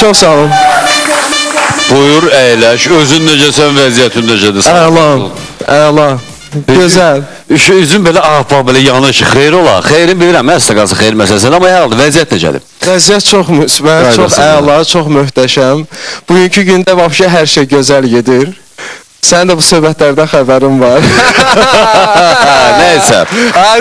Çox sağ olun. Buyur əyləş. Özün necəsən, vəziyyətin necədir? Əla. Əla. Gözəl. Şu üzün belə ahbab belə yanış, xeyir ola. Xeyrin bilirəm, əslə qalsın xeyir məsələsi, amma hər halda vəziyyət necədir? Vəziyyət çox müsbət, çox əla, çox möhtəşəm. Bugünkü gündə vəbşə hər şey gözəl gedir. Sənin də bu söhbətlərdən xəbərin var. Nəysə.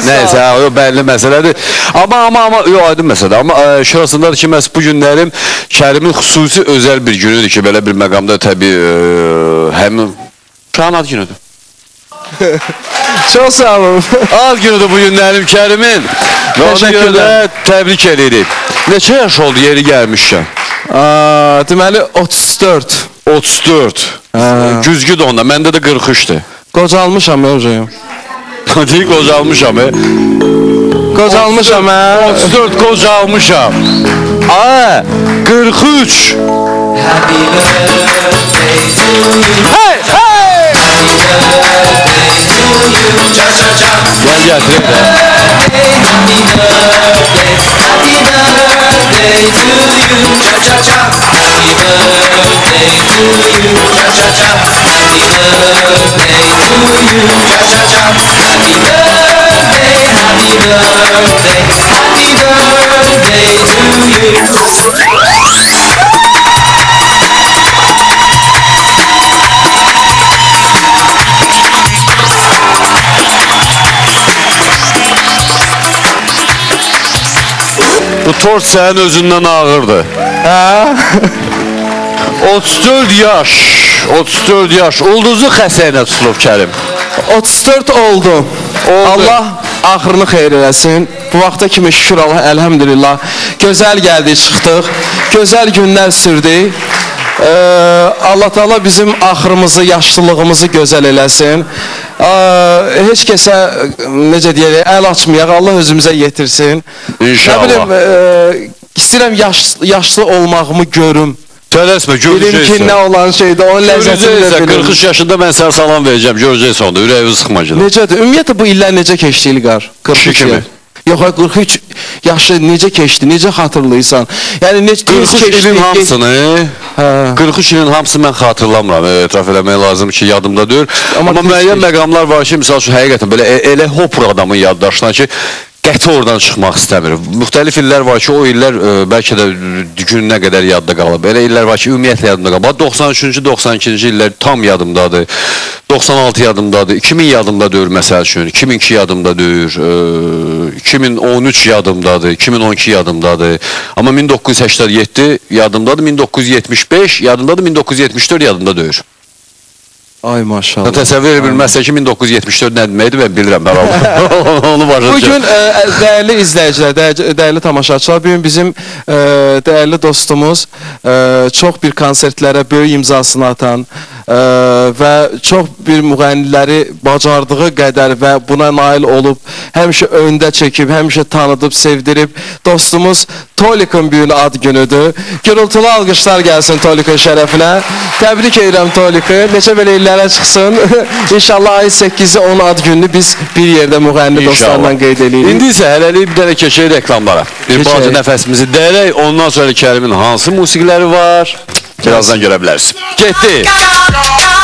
Nəysə, o bəlli məsələdir. Amma amma amma yo aydın məsələdir. Amma ə, şurasındadır ki, məs bu günlərim Kərimin xüsusi özəl bir günüdür ki, belə bir məqamda təbii ə, həmin Şahan ad günüdür. Çox sağ olun. Ad günüdür bu günlərim Kərimin. Və ona görə də təbrik edirik. Neçə yaş oldu yeri gəlmişkən? Deməli 34. 34. Hə. Güzgü də onda. Məndə də 43-dür. Qocalmışam hocam. Deyik qocalmışam. E. Qocalmışam hə. 34 qocalmışam. Aa, 43. Happy birthday to you. Hey, hey! Happy birthday to you. Cha cha cha. Happy birthday. Happy birthday to Cha cha cha. Happy birthday to you. Cha cha cha. Happy birthday. Happy birthday. Happy birthday to you. Bu tort sənin özündən ağırdır. Hə? 34 yaş. 34 yaş. Ulduzlu xəsəyinə tutulub Kərim. 34 oldu. Allah axırını xeyir eləsin. Bu vaxta kimi şükür Allah, əlhəmdülillah. Gözəl gəldik, çıxdıq. Gözəl günlər sürdük. Ee, Allah Taala bizim axırımızı, yaşlılığımızı gözəl eləsin. Ee, heç kəsə necə deyək, əl açmayaq. Allah özümüzə yetirsin. İnşallah. Nə bilim, e, istəyirəm yaş, yaşlı olmağımı görüm. Tələsmə, Bilim ki, görəcəksən. nə olan şeydir, onun ləzzətini də Görəcəksən, bilim. 43 yaşında mən sənə salam verəcəm, görəcəksən onda, ürəyi sıxmacıdır. Necədir? Ümumiyyətlə bu illər necə keçdi İlqar? 43 kimi. Yox, ay, 43 yaşı necə keçdi? Necə xatırlayırsan? Yəni necə 43 ilin hamısını, Hə. 43 ilin hamısını mən xatırlamıram. Etiraf eləmək lazım ki, yadımda deyil. Amma Amma, müəyyən keçdi. məqamlar var ki, məsəl üçün həqiqətən belə e- elə hopur adamın yaddaşına ki, qəti oradan çıxmaq istəmir. Müxtəlif illər var ki, o illər e, bəlkə də gününə qədər yadda qalıb. Elə illər var ki, ümumiyyətlə yadımda qalıb. Bax, 93-cü, 92-ci illər tam yadımdadır. 96 yadımdadır. 2000 yadımda deyil məsəl üçün. 2002 yadımda deyil. E, 2013 yadımdadır. 2012 yadımdadır. Amma 1987 yadımdadır. 1975 yadımdadır. 1974 yadımda deyil. Ay maşallah. Təsəvvür edə bilməzsə ki, 1974 nə deməkdir, mən bilirəm halda. Onu başa Bu gün ə, ə, dəyərli izləyicilər, dəyərli, dəyərli tamaşaçılar, bu gün bizim ə, dəyərli dostumuz ə, çox bir konsertlərə böyük imzasını atan ə, və çox bir müğənniləri bacardığı qədər və buna nail olub, həmişə öndə çəkib, həmişə tanıdıb, sevdirib dostumuz Tolik'in gün ad günüdür. Gürültülü alqışlar gəlsin Tolik'in şərəfinə. Təbrik edirəm Tolik'i. Neçə belə illərə çıxsın. İnşallah ayın 8-i onun ad gününü biz bir yerdə müğənni dostlarla qeyd edirik. İndi isə hələlik bir dənə keçək reklamlara. Bir balaca nəfəsimizi dərək, ondan sonra Kərimin hansı musiqiləri var? Birazdan görə bilərsiniz. Getdi.